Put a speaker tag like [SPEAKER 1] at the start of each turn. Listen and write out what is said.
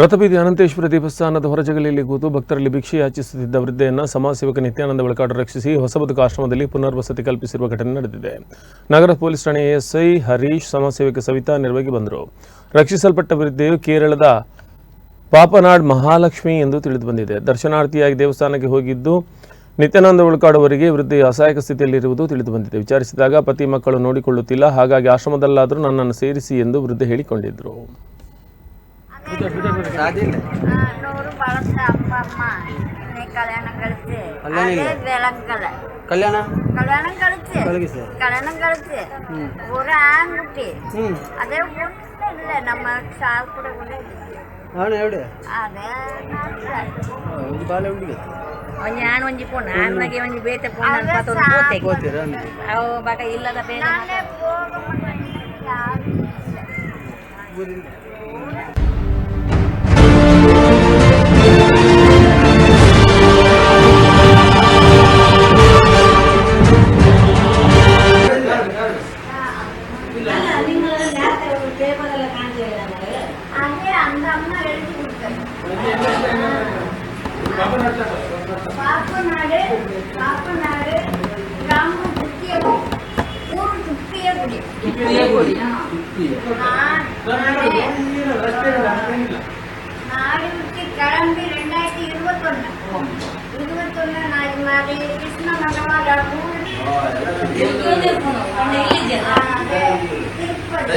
[SPEAKER 1] ರಥಬೀದಿ ಅನಂತೇಶ್ವರ ದೇವಸ್ಥಾನದ ಹೊರಜಗಲಿಯಲ್ಲಿ ಕೂತು ಭಕ್ತರಲ್ಲಿ ಭಿಕ್ಷೆ ಯಾಚಿಸುತ್ತಿದ್ದ ವೃದ್ಧೆಯನ್ನು ಸಮಾಜ ಸೇವಕ ನಿತ್ಯಾನಂದ ಬಳಕಾಡು ರಕ್ಷಿಸಿ ಹೊಸಬದುಕ ಆಶ್ರಮದಲ್ಲಿ ಪುನರ್ವಸತಿ ಕಲ್ಪಿಸಿರುವ ಘಟನೆ ನಡೆದಿದೆ. ನಗರ ಪೊಲೀಸ್ ಠಾಣೆ ಎಎಸ್ಐ ಹರೀಶ್ ಸಮಾಜ ಸೇವಕ ಸವಿತಾ ನೆರವಿಗೆ ಬಂದರು. ರಕ್ಷಿಸಲ್ಪಟ್ಟ ವೃದ್ಧೆಯು ಕೇರಳದ ಪಾಪನಾಡ್ ಮಹಾಲಕ್ಷ್ಮಿ ಎಂದು ತಿಳಿದು ಬಂದಿದೆ. ದರ್ಶನಾರ್ಥಿಯಾಗಿ ದೇವಸ್ಥಾನಕ್ಕೆ ಹೋಗಿದ್ದು ನಿತ್ಯಾನಂದ ಉಳ್ಕಾಡುವವರಿಗೆ ವೃದ್ಧೆಯು ಅಸಹಾಯಕ ಸ್ಥಿತಿಯಲ್ಲಿರುವುದು ತಿಳಿದು ಬಂದಿದೆ. ವಿಚಾರಿಸಿದಾಗ ಪತಿ ಮಕ್ಕಳು ನೋಡಿಕೊಳ್ಳುತ್ತಿಲ್ಲ. ಹಾಗಾಗಿ ಆಶ್ರಮದಲ್ಲಾದರೂ ನನ್ನನ್ನು ಸೇರಿಸಿ ಎಂದು ವೃದ್ಧೆ ಹೇಳಿಕೊಂಡಿದ್ದರು
[SPEAKER 2] கல்யாணம் கழிச்சு அதே விளங்கலை
[SPEAKER 3] கல்யாண
[SPEAKER 2] கல்யாணம் கழிச்சு
[SPEAKER 3] கழிச்சு.
[SPEAKER 2] கல்யாணம் கழிச்சு ஒரு ஆண்குட்டி
[SPEAKER 3] ಹ್ಮ್
[SPEAKER 2] அதே ஒன்றும் இல்லை நம்ம சாப்பிட கூட இருக்கு
[SPEAKER 3] ಅವನು ಎವಡೆ
[SPEAKER 2] அதே நாட்கள்.
[SPEAKER 3] ಒಂದು ಬಾಳೆ ಹುಡುಗಿ
[SPEAKER 4] ಒಂಜಿ ಆಣ್ ಒಂಜಿ ಪೋಣ ಆಣ್ಮಗೆ ಒಂಜಿ ಬೇತೆ ಪೋಣ
[SPEAKER 2] ಅದೇ
[SPEAKER 4] ಅನ್ಪತ್ತೊಂದು
[SPEAKER 2] ಸಾಕು.
[SPEAKER 4] ಪೋತೆ
[SPEAKER 3] ಹೋಗ್ತೀರಾ
[SPEAKER 4] ಅವು ಬಾಗ ಇಲ್ಲದ ಬೇಗ
[SPEAKER 2] அந்த அம்மா எழுதி கொடுத்தது. பாப்பு நாடு பாப்பு நாடு கிராமம் சுத்தியவும் ஊர் சுத்திய குடி சுத்திய குடி நாடு விட்டு கிளம்பி ரெண்டாயிரத்தி இருபத்தொன்னு. இருபத்தொன்னு நான் மாதிரி கிருஷ்ண மகவால ஊர். திருப்பதி.